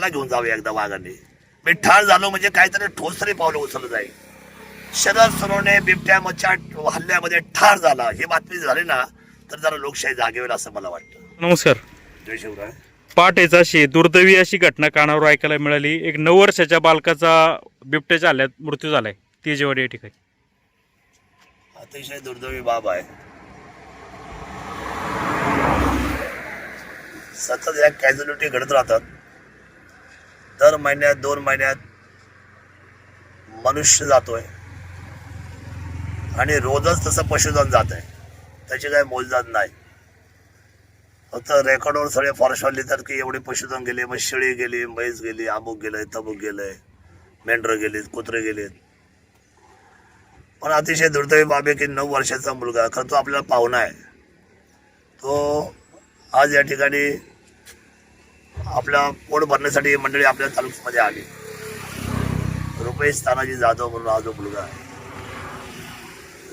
मला घेऊन जावे एकदा वाघाने. मी ठार झालो म्हणजे काहीतरी ठोस तरी पावलं उचललं जाईल. शरद सोनवणे बिबट्या मच्छा हल्ल्यामध्ये ठार झाला. ही बातमी झाली ना तर जरा लोकशाही जागेवेल असं मला वाटतं. नमस्कार. जय शिवराय. पहाटेचा अशी दुर्दैवी अशी घटना कानावर ऐकायला मिळाली. एक नऊ वर्षाच्या बालकाचा बिबट्याच्या हल्ल्यात मृत्यू झालाय. तेजेवाडी या ठिकाणी. अतिशय दुर्दैवी बाब आहे. सतत या कॅज्युलिटी घडत राहतात. दर महिन्यात दोन महिन्यात मनुष्य जातोय. आणि रोजच तसं पशुधन जात आहे त्याची काही मोजदाद नाही. फक्त रेकॉर्डवर सगळे फॉरेस्टवाले लिहितात की एवढे पशुधन गेले मग शेळी गेली म्हैस गेली अमुक गेलंय तमुक गेलंय मेंढरं गेलीत कुत्रे गेलेत. पण अतिशय दुर्दैवी बाब आहे की नऊ वर्षाचा मुलगा खरं तो आपल्याला पाहुणा आहे. तो आज या ठिकाणी आपला पोट भरण्यासाठी मंडळी आपल्या तालुक्यामध्ये आली. रुपेश तानाजी जाधव म्हणून हा जो मुलगा आहे.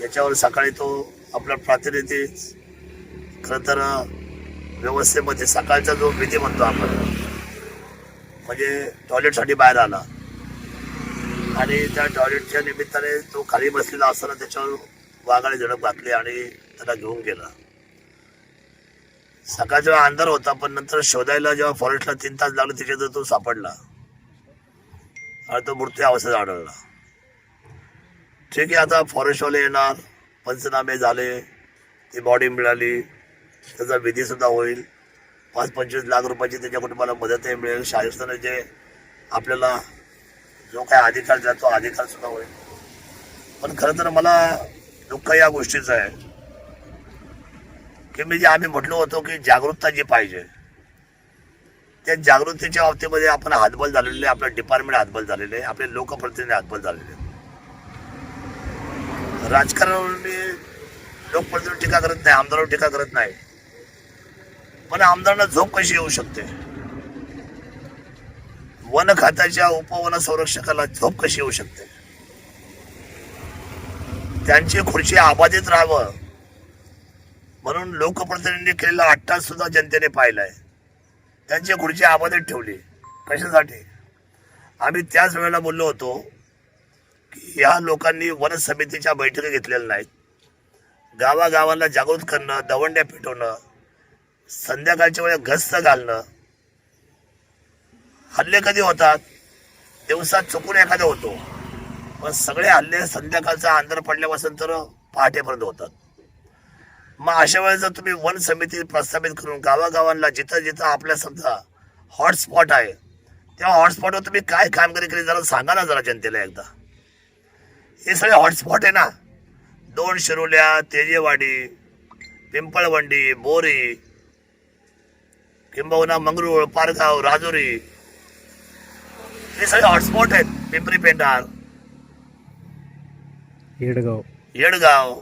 याच्यावर सकाळी तो आपला प्रातिनिधी खरं तर व्यवस्थेमध्ये सकाळचा जो विधी म्हणतो आपण म्हणजे टॉयलेटसाठी बाहेर आला. आणि त्या टॉयलेटच्या निमित्ताने तो खाली बसलेला असताना त्याच्यावर वाघाने झडप घातली आणि त्याला घेऊन गेला. सकाळच्या वेळा अंधार होता पण नंतर शोधायला जेव्हा फॉरेस्टला तीन तास लागले त्याच्यात तो सापडला. आणि तो मृत्यू अवस्थेत आढळला. ठीक आहे आता फॉरेस्टवाले येणार पंचनामे झाले ती बॉडी मिळाली त्याचा विधीसुद्धा होईल. पाच पंचवीस लाख रुपयाची त्याच्या कुटुंबाला मदतही मिळेल. शासनाने जे आपल्याला जो काय अधिकार द्या तो अधिकारसुद्धा होईल. पण खरं तर मला दुःख या गोष्टीचं आहे. की म्हणजे आम्ही म्हटलो होतो की जागरूकता जी पाहिजे त्या जागृतीच्या बाबतीमध्ये आपण हातबल झालेले आहे, आपलं डिपार्टमेंट हातबल झालेले आहे, आपले लोकप्रतिनिधी हातबल झालेले आहेत. राजकारणावरती लोकप्रतिनिधी टीका करत नाही आमदारावर टीका करत नाही. पण आमदारांना झोप कशी येऊ शकते? वन खात्याच्या उपवन संरक्षकाला झोप कशी येऊ शकते? त्यांची खुर्ची आबाधित राहावं. म्हणून लोकप्रतिनिधी केलेला अट्टास सुद्धा जनतेने पाहिलाय. त्यांची खुर्ची आबादित ठेवली. कशासाठी? आम्ही त्याच वेळेला बोललो होतो की या लोकांनी वन समितीच्या बैठकी घेतलेल्या नाहीत. गावागावांना जागृत करणं दवंड्या पेटवणं संध्याकाळच्या वेळेला गस्त घालणं. हल्ले कधी होतात? दिवसात चुकून एखादा होतो. पण सगळे हल्ले संध्याकाळचा अंधार पडल्यापासून तर पहाटेपर्यंत होतात. मग अशा वेळेस जर तुम्ही वन समिती प्रस्थापित करून गावागावांना जिथं जिथं आपल्या समजा हॉटस्पॉट आहे त्या हॉटस्पॉटवर तुम्ही काय कामगिरी केली जरा सांगा ना जरा जनतेला एकदा. हे सगळे हॉटस्पॉट आहे ना. दोन शिरोल्या तेजेवाडी पिंपळवंडी बोरी किंबहुना मंगरूळ पारगाव राजुरी. हे सगळे हॉटस्पॉट आहेत. पिंपरी पेंडार येडगाव. येडगाव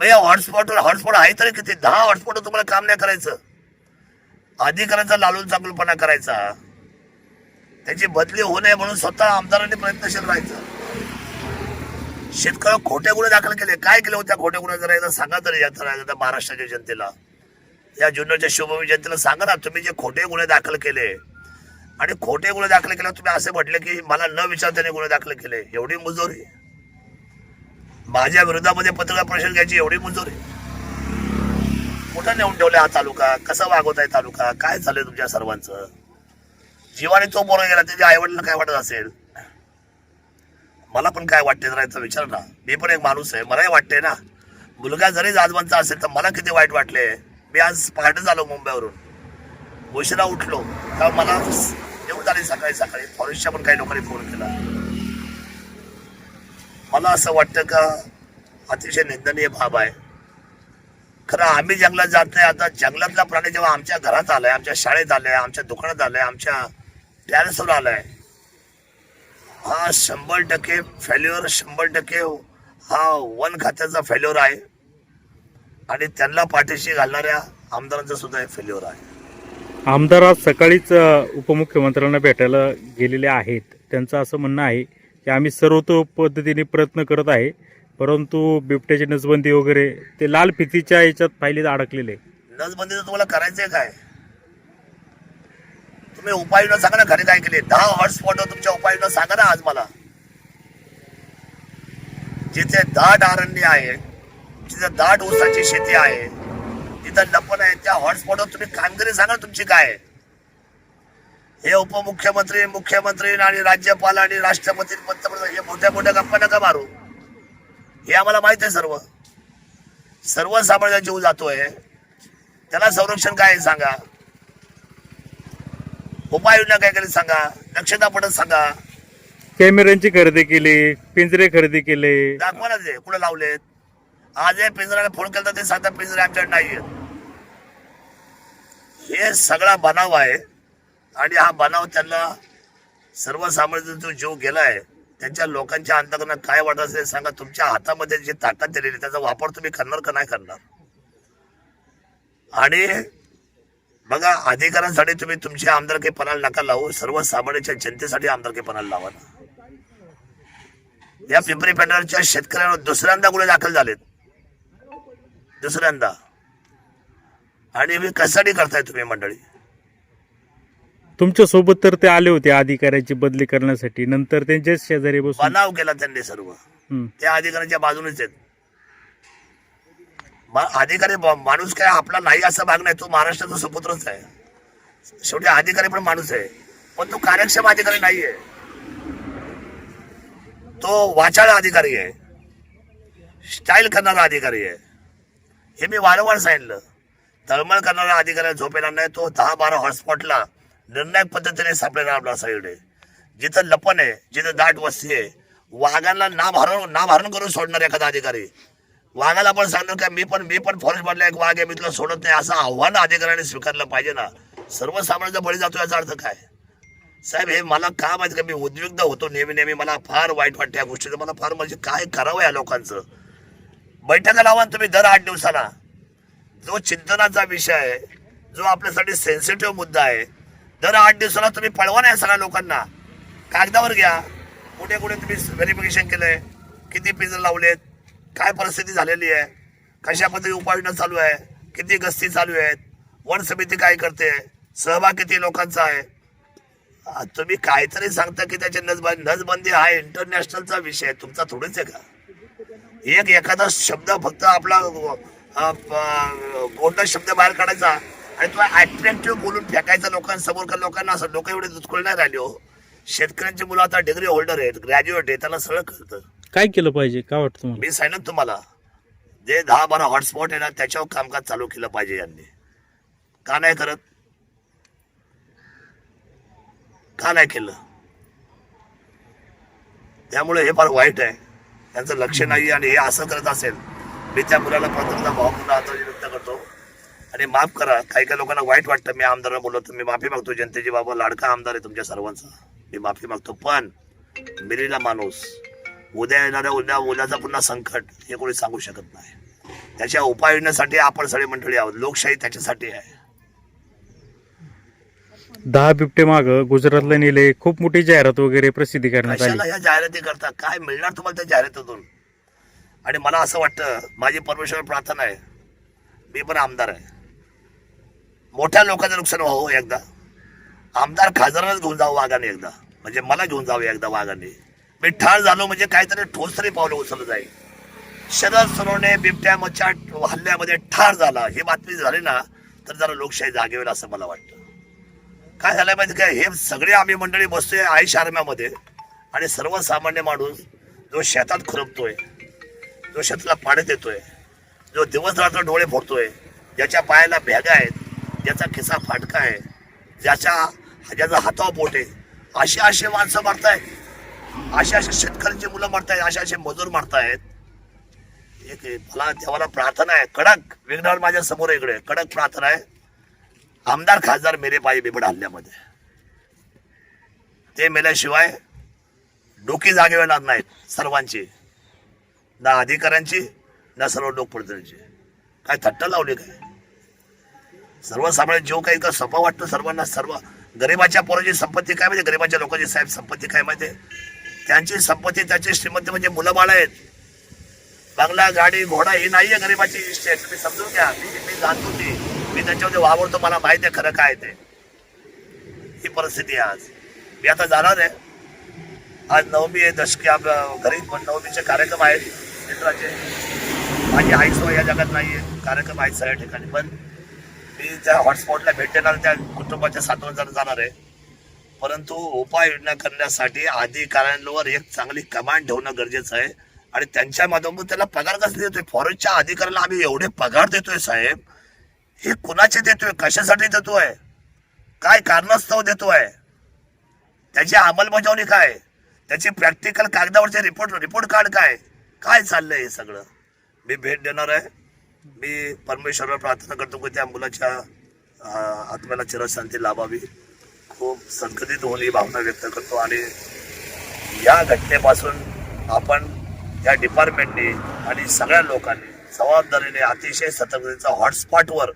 मग या हॉटस्पॉटवर हॉटस्पॉट आहे तरी किती? दहा हॉटस्पॉट तुम्हाला काम नाही करायचं. अधिकाऱ्यांचा लालून चांगलपणा करायचा. त्याची बदली होऊ नये म्हणून स्वतः आमदारांनी प्रयत्नशील राहायचं. शेतकऱ्या खोटे गुन्हे दाखल केले. काय केले होत्या खोटे गुन्हे? जरा एकदा सांगा तरी या महाराष्ट्राच्या जनतेला. या जुन्नरच्या शिवभूमी जनतेला सांगा ना तुम्ही जे खोटे गुन्हे दाखल केले आणि खोटे गुन्हे दाखल केल्यावर तुम्ही असे म्हटले की मला न विचारताने गुन्हे दाखल केले. एवढी मुजोरी. माझ्या विरोधामध्ये पत्रकार परिषद घ्यायची एवढी मुजोरी कुठं नेऊन ठेवले हा तालुका? कसा वागवत आहे तालुका? काय झालंय तुमच्या सर्वांचं? जीवाने तो बोलून गेला त्याच्या आईवडिलांना काय वाटत असेल? मला पण काय वाटते जरा याचा विचार ना. मी पण एक माणूस आहे मलाही वाटते ना. मुलगा जरी जाजबांचा असेल तर मला किती वाईट वाटले. मी आज पहाटे झालो मुंबईवरून. उशिरा उठलो. तर मला येऊन आली सकाळी सकाळी. फॉरेस्टच्या पण काही लोकांनी फोन केला. मला असं वाटतं का? अतिशय निंदनीय बाब आहे. खरं आम्ही जंगलात जात नाही. आता जंगलातला प्राणी जेव्हा आमच्या घरात आलाय आमच्या शाळेत आलाय आमच्या दुकानात आलाय आमच्या टॅरेसवर आलाय हा शंभर टक्के फेल्युअर शंभर टक्के हा वन खात्याचा फेल्युअर आहे. आणि त्यांना पाठीशी घालणाऱ्या आमदारांचा सुद्धा हे फेल्युअर आहे. आमदार आज सकाळीच उपमुख्यमंत्र्यांना भेटायला गेलेले आहेत. त्यांचं असं म्हणणं आहे की आम्ही सर्वतो पद्धतीने प्रयत्न करत आहे. परंतु बिबट्याची नसबंदी वगैरे ते लाल फितीच्या याच्यात फायलीत अडकलेले. नसबंदीचं तुम्हाला करायचंय काय? तुम्ही उपाययोजना सांगा ना घरी काय केले? दहा हॉटस्पॉट तुमच्या उपाययोजना सांगा ना आज मला. जिथे दाट अरण्य आहे जिथे दाट ऊसाची शेती आहे तिथं लपण आहे त्या हॉटस्पॉटवर तुम्ही कामगिरी सांगा तुमची काय आहे. हे उपमुख्यमंत्री मुख्यमंत्री आणि राज्यपाल आणि राष्ट्रपती पंतप्रधान हे मोठ्या मोठ्या गप्पा नका मारू? हे आम्हाला माहीत आहे सर्व. सर्वसामान्य जीव जातोय. त्याला संरक्षण काय आहे सांगा. उपाययोजना काय केली सांगा. दक्षता पडत सांगा. कॅमेऱ्यांची खरेदी केली पिंजरे खरेदी केले. दाखवा ना ते कुठे लावलेत. आज हे पिंजऱ्याला फोन केला ते सांगतात पिंजरे आमच्याकडे नाहीये हे सगळा बनाव आहे. आणि हा बनाव त्यांना सर्वसामान्य जो जीव गेलाय त्यांच्या लोकांच्या अंतकरणात काय वाटत असेल सांगा. तुमच्या हातामध्ये जी ताकद दिलेली त्याचा वापर तुम्ही करणार का नाही करणार? आणि बघा अधिकारांसाठी तुम्ही तुमच्या आमदारकीपणाला नका लावू सर्वसामान्यांच्या जनतेसाठी आमदारकीपणाला लावा या पिंपरी पेंढारच्या शेतकऱ्यांवर दुसऱ्यांदा गुन्हे दाखल झालेत. दुसऱ्यांदा. आणि मी कशासाठी करताय तुम्ही मंडळी? तुमच्यासोबत तर ते आले होते अधिकाऱ्याची बदली करण्यासाठी. नंतर त्यांच्याच शेजारी बसून बनाव केला त्यांनी सर्व. हम्म. त्या अधिकाऱ्यांच्या बाजूनेच आहेत. मा- अधिकारी ब- माणूस काय आपला नाही असा भाग नाही तो महाराष्ट्राचा सुपुत्रच आहे. शेवटी अधिकारी पण माणूस आहे. पण तो कार्यक्षम अधिकारी नाहीये. तो वाचाळ अधिकारी आहे. स्टाईल करणारा अधिकारी आहे. हे मी वारंवार सांगितलं. तळमळ करणारा अधिकारी झोपेला नाही तो दहा बारा हॉटस्पॉटला निर्णायक पद्धतीने सापडेला आपला साईड. आहे जिथं लपन आहे जिथं दाट वस्ती आहे वाघांना नाम हरण नाम हरण करून सोडणार एखादा अधिकारी. वाघाला पण सांगणार का मी पण मी पण फॉरेस्ट बनला एक वाघ आहे मी तुला सोडत नाही असं आव्हान अधिकाऱ्याने स्वीकारलं पाहिजे ना. सर्वसामान्यांचा बळी जातो याचा अर्थ काय? साहेब हे मला का माहिती का मी उद्विग्न होतो नेहमी नेहमी. मला फार वाईट वाटतं या गोष्टीचं. मला फार म्हणजे काय करावं या लोकांचं? बैठका लावा तुम्ही दर आठ दिवसाला. जो चिंतनाचा विषय आहे जो आपल्यासाठी सेन्सिटिव्ह मुद्दा आहे दर आठ दिवसाला तुम्ही पळवा नाही सगळ्या लोकांना. कागदावर घ्या. कुठे कुठे तुम्ही व्हेरिफिकेशन केलंय. किती पिंजर लावलेत. काय परिस्थिती झालेली आहे. कशा पद्धती उपाययोजना चालू आहे. किती गस्ती चालू आहेत. वन समिती काय करते. सहभाग किती लोकांचा आहे. तुम्ही काहीतरी सांगता की त्याची नजबंदी नजबंदी हा इंटरनॅशनलचा विषय आहे. तुमचा थोडीच आहे का? एक एखादा शब्द फक्त आपला अ, गोंडा शब्द बाहेर काढायचा. आणि तो अट्रॅक्टिव्ह बोलून फेकायचा लोकांसमोर का लोकांना असं लोक एवढे दुष्कळ नाही राहिले हो. शेतकऱ्यांची मुलं आता डिग्री होल्डर आहेत ग्रॅज्युएट आहेत त्यांना सगळं कळतं. काय केलं पाहिजे? काय वाटतं तुम्हाला? मी सांगितलं तुम्हाला जे दहा बारा हॉटस्पॉट आहे ना त्याच्यावर कामकाज चालू केलं पाहिजे यांनी. का नाही करत? का नाही केलं? त्यामुळे हे फार वाईट आहे. त्यांचं लक्ष नाही आणि हे असं करत असेल मी त्या मुलाला प्रथमतः भावपूर्ण आदर व्यक्त करतो. आणि माफ करा काही काही लोकांना वाईट वाटतं. मी आमदारांना बोललो तर मी माफी मागतो जनतेची बाबा लाडका आमदार आहे तुमच्या सर्वांचा. मी माफी मागतो पण मिरीला माणूस उद्या येणाऱ्या उद्या उद्याचा पुन्हा संकट हे कोणी सांगू शकत नाही. त्याच्या उपाययोजनेसाठी आपण सगळे मंडळी आहोत. लोकशाही त्याच्यासाठी आहे. दहा बिबटे माग गुजरातला नेले खूप मोठी जाहिरात वगैरे प्रसिद्धी करण्यात आली. ह्या जाहिराती करता? काय मिळणार तुम्हाला त्या जाहिरातीतून? आणि मला असं वाटतं माझी परमेश्वर प्रार्थना आहे. मी पण आमदार आहे. मोठ्या लोकांचं नुकसान व्हावं हो एकदा. आमदार खासदारांनाच घेऊन जावं वाघाने एकदा. म्हणजे मला घेऊन जावं एकदा वाघाने. मी ठार झालो म्हणजे काहीतरी ठोस तरी पावलं उचललं जाईल. शरद सरोने बिबट्या मच्छा हल्ल्यामध्ये ठार झाला. ही बातमी झाली ना तर जरा लोकशाही जागेवर असं मला वाटतं. काय झालं माहिती काय हे सगळे आम्ही मंडळी बसतोय आयुष आर्म्यामध्ये आणि सर्वसामान्य माणूस जो शेतात खुरपतोय जो शेताला पाणी देतोय जो दिवस रात्र डोळे फोडतोय ज्याच्या पायाला भ्यागा आहेत. ज्याचा खिसा फाटका आहे. ज्याच्या ज्याचा हातावर बोट आहे. अशी अशी माणसं मारतायत. अशा अशा शेतकऱ्यांची मुलं मारतायत. अशा असे मजूर मारतायत. एक मला देवाला प्रार्थना आहे. कडक विघ्नावर माझ्यासमोर इकडे. कडक प्रार्थना आहे. आमदार खासदार मेरे पायी बिबड हल्ल्यामध्ये. ते मेल्याशिवाय डोकी जागे येणार नाहीत सर्वांची. ना अधिकाऱ्यांची ना सर्व लोकप्रतिनिधींची. काय थट्टा लावली काय? सर्वसामान्य जीव काही इतका सोपा वाटतो सर्वांना सर्व गरिबाच्या पोराची संपत्ती काय माहिती? गरिबाच्या लोकांची साहेब संपत्ती काय माहिती? त्यांची संपत्ती त्याची श्रीमंती म्हणजे मुलं बाळ आहेत. बंगला गाडी घोडा ही नाही आहे गरिबाची इष्ट आहे तुम्ही समजून घ्या. मी मी जाणतो ती मी त्यांच्यामध्ये वावरतो. मला माहिती आहे खरं काय ते. ही परिस्थिती आहे आज. मी आता जाणार आहे. आज नवमी आहे. दशकी आपल्या घरी पण नवमीचे कार्यक्रम आहेत. मित्राचे माझी आई सोय या जगात नाही आहे कार्यक्रम आहेत सगळ्या ठिकाणी. पण मी त्या हॉटस्पॉटला भेट देणार त्या कुटुंबाच्या सातवर जण जाणार आहे. परंतु उपाययोजना करण्यासाठी अधिकाऱ्यांवर एक चांगली कमांड ठेवणं गरजेचं आहे. आणि त्यांच्या माध्यमातून त्याला पगार कसं देतोय? फॉरेस्टच्या अधिकाऱ्याला आम्ही एवढे पगार देतोय साहेब. हे कुणाचे देतोय? कशासाठी देतोय? काय कारणास्तव देतोय? त्याची अंमलबजावणी काय? त्याची प्रॅक्टिकल कागदावरचे रिपोर्ट रिपोर्ट कार्ड काय? काय चाललंय हे सगळं? मी भेट देणार आहे. मी परमेश्वरवर प्रार्थना करतो की त्या मुलाच्या आत्म्याला चिरशांती लाभावी. खूप संकटित होऊन ही भावना व्यक्त करतो आणि या घटनेपासून आपण या डिपार्टमेंटने आणि सगळ्या लोकांनी जबाबदारीने अतिशय सतर्कतेचा हॉटस्पॉटवर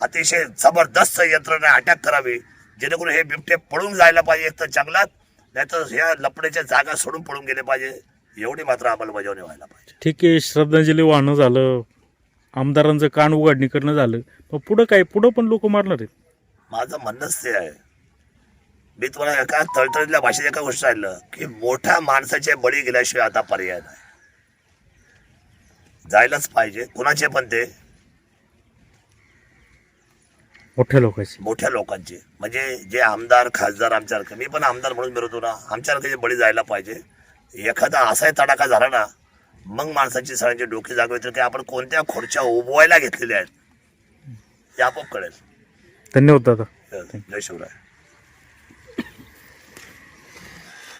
अतिशय जबरदस्त यंत्रणा अटॅक करावी जेणेकरून हे बिबटे पळून जायला पाहिजे. एक तर जंगलात नाहीतर ह्या लपड्याच्या जागा सोडून पळून गेले पाहिजे. एवढी मात्र अंमलबजावणी व्हायला पाहिजे. ठीक आहे श्रद्धांजली वाहनं झालं. आमदारांचं कान उघडणी करणं झालं. मग पुढं काय? पुढं पण लोक मारणार आहेत. माझं म्हणणंच ते आहे. मी तुम्हाला एका तळतळीतल्या भाषेत एका गोष्ट सांगितलं की मोठ्या माणसाचे बळी गेल्याशिवाय आता पर्याय नाही. जायलाच पाहिजे. कुणाचे पण ते. मोठ्या लोकांची. मोठ्या लोकांचे. म्हणजे जे आमदार खासदार आमच्यासारखे. मी पण आमदार म्हणून मिळवतो ना आमच्यासारखे बळी जायला पाहिजे. एखादा असाही तडाखा झाला ना मग माणसाची सगळ्यांची डोकी जागा येते की आपण कोणत्या खुर्च्या उभवायला घेतलेल्या आहेत? हे आपोआप कळेल. धन्यवाद दादा. जय शिवराय.